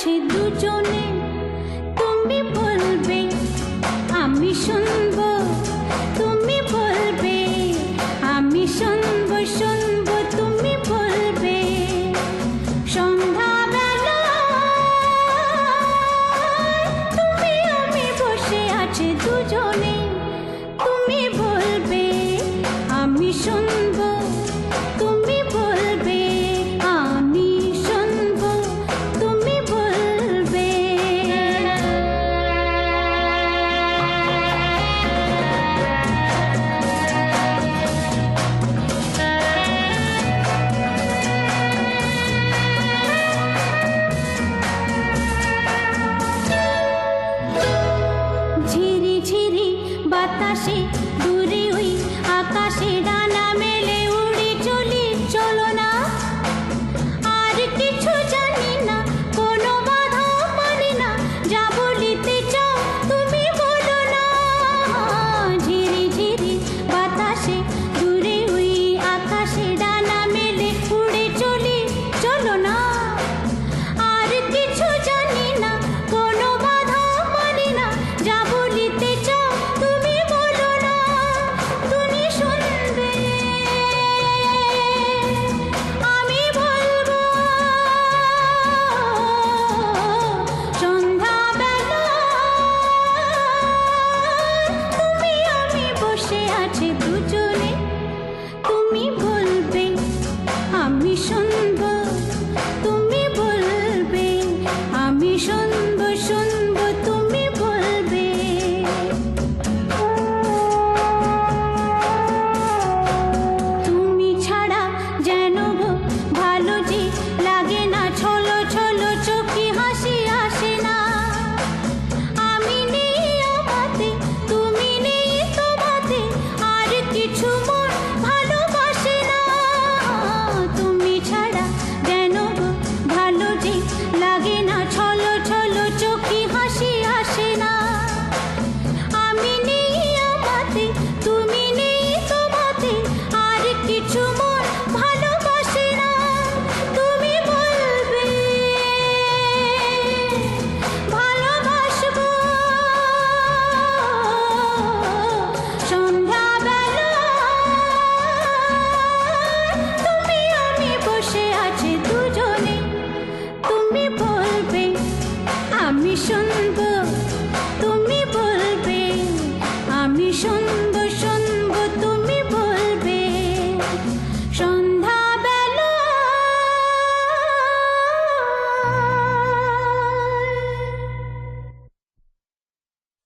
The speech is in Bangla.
আছে দুজনে। তুমি বলবে আমি শুনব। বাতাসে দূরে ওই আকাশে ডানা তুমি বলবে আমি শুনব। তুমি বলবে আমি শুনব। আমি তুমি বলবে আমি শুনব শুনব।